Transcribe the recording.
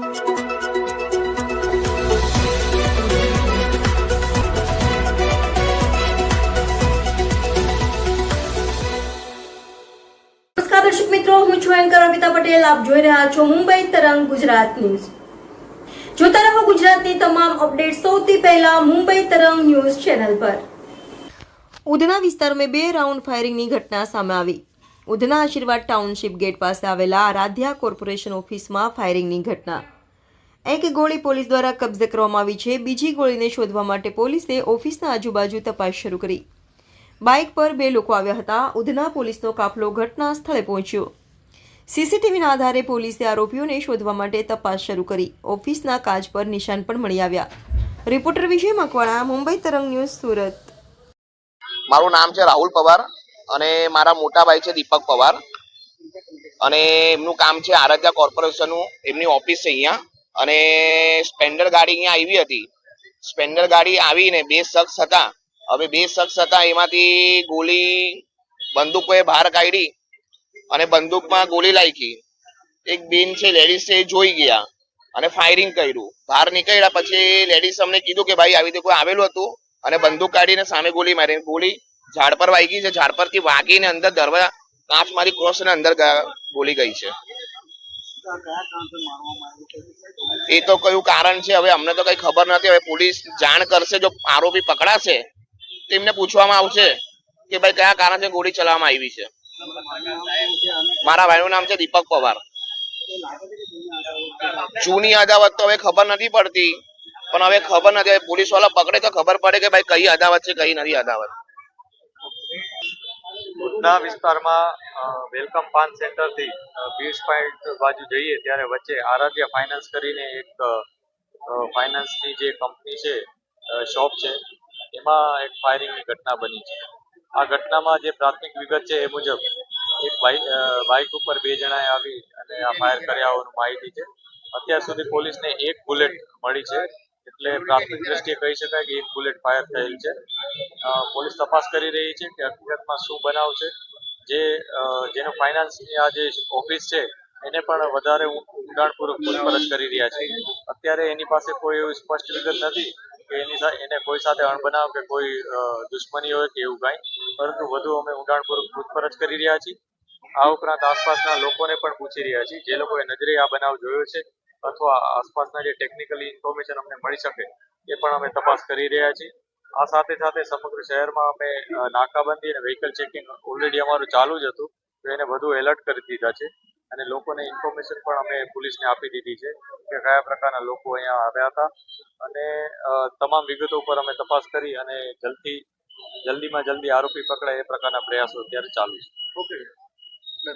દર્શક મિત્રો, હું છું એન્કર અમિતા પટેલ. આપ જોઈ રહ્યા છો મુંબઈ તરંગ ગુજરાત ન્યૂઝ. જોતા રહો ગુજરાતની તમામ અપડેટ સૌથી પહેલા મુંબઈ તરંગ ન્યૂઝ ચેનલ પર. ઉધના વિસ્તારમાં બે રાઉન્ડ ફાયરિંગની ઘટના સામે આવી. ઉધના આશીર્વાદ ટાઉનશીપ ગેટ પાસે આવેલા આરાધ્યા કોર્પોરેશન ઓફિસમાં ફાયરિંગની ઘટના. એક ગોળી પોલીસ દ્વારા કબજે કરવામાં આવી છે. બીજી ગોળીને શોધવા માટે પોલીસે ઓફિસના આજુબાજુ તપાસ શરૂ કરી. બાઇક પર બે લોકો આવ્યા હતા. ઉધના પોલીસનો કાફલો ઘટના સ્થળે પહોંચ્યો. સીસીટીવીના આધારે પોલીસે આરોપીઓને શોધવા માટે તપાસ શરૂ કરી. ઓફિસના કાચ પર નિશાન પણ મળી આવ્યા. રિપોર્ટર વિજય મકવાણા, મુંબઈ તરંગ ન્યૂઝ, સુરત. મારું નામ છે રાહુલ પવાર. અને મારા મોટા ભાઈ છે દીપક પવાર. અને એમનું કામ છે આરાધ્યા કોર્પોરેશનનું. એમની ઓફિસ છે અહીંયા. અને સ્પેન્ડર ગાડી અહીંયા આવી હતી. સ્પેન્ડર ગાડી આવીને બે શખ્સ હતા. હવે બે શખ્સ હતા, એમાંથી ગોળી બંદૂકોએ બહાર કાઢી અને બંદૂકમાં ગોળી લાગી એક બેન છે, લેડીઝ છે, એ જોઈ ગયા અને ફાયરિંગ કર્યું. બહાર નીકળ્યા પછી લેડીઝ અમને કીધું કે, ભાઈ, આવી રીતે કોઈ આવેલું હતું? અને બંદૂક કાઢીને સામે ગોળી મારી ગોળી ઝાડ પર વાગી છે, ઝાડ પરથી વાગીને અંદર દરવાજા કાચ મારી ક્રોસ ને અંદર બોલી ગઈ છે. એ તો કયું કારણ છે? હવે અમને તો કઈ ખબર નથી. હવે પોલીસ જાણ કરશે જો આરોપી પકડાશે તેમને પૂછવામાં આવશે કે ભાઈ કયા કારણથી ગોળી ચલાવવામાં આવી છે. મારા ભાઈનું નામ છે દીપક પવાર. જૂની અદાવત તો હવે ખબર નથી પડતી. પણ હવે ખબર નથી. પોલીસવાળા પકડે તો ખબર પડે કે ભાઈ કઈ અદાવત છે, કઈ નથી અદાવત. ઉધના વિસ્તારમાં વેલકમ પાન સેન્ટરથી પોઈન્ટ બાજુ જઈએ ત્યારે વચ્ચે આરાધ્ય ફાઇનાન્સ કરીને એક ફાઇનાન્સની જે કંપની છે શોપ છે, એમાં એક ફાયરિંગની ઘટના બની છે. આ ઘટનામાં જે પ્રાથમિક વિગત છે એ મુજબ, એક બાઇક બાઇક ઉપર બે જણાએ આવી અને આ ફાયર કર્યા હોવાનું માહિતી છે. અત્યાર સુધી પોલીસને એક બુલેટ મળી છે. એટલે પ્રાથમિક દ્રષ્ટિએ કહી શકાય કે એક બુલેટ ફાયર થયેલ છે. પોલીસ તપાસ કરી રહી છે કે હકીકતમાં શું બનાવ છે. જે જેનો ફાઇનાન્સની આ જે ઓફિસ છે, એને પણ વધારે ઊંડાણપૂર્વક પૂછપરછ કરી રહ્યા છે. અત્યારે એની પાસે કોઈ એવી સ્પષ્ટ વિગત નથી કે એની એને કોઈ સાથે અણબનાવ કે કોઈ દુશ્મની હોય કે એવું કાંઈ. પરંતુ વધુ અમે ઊંડાણપૂર્વક પૂછપરછ કરી રહ્યા છીએ. આ ઉપરાંત આસપાસના લોકોને પણ પૂછી રહ્યા છીએ. જે લોકોએ નજરે આ બનાવ જોયો છે. અથવા આસપાસના જે ટેકનિકલી ઇન્ફોર્મેશન અમને મળી શકે, એ પણ અમે તપાસ કરી રહ્યા છીએ. આ સાથે સાથે સમગ્ર શહેરમાં અમે નાકાબંધી અને વ્હીકલ ચેકિંગ ઓલરેડી અમારું ચાલુ જ હતું, તો એને વધુ એલર્ટ કરી દીધા છે. અને લોકોને ઇન્ફોર્મેશન પણ અમે પોલીસને આપી દીધી છે કે કયા પ્રકારના લોકો અહીંયા આવ્યા હતા. અને તમામ વિગતો ઉપર અમે તપાસ કરી અને જલ્દી, જલ્દીમાં જલ્દી આરોપી પકડાય એ પ્રકારના પ્રયાસો અત્યારે ચાલુ છે.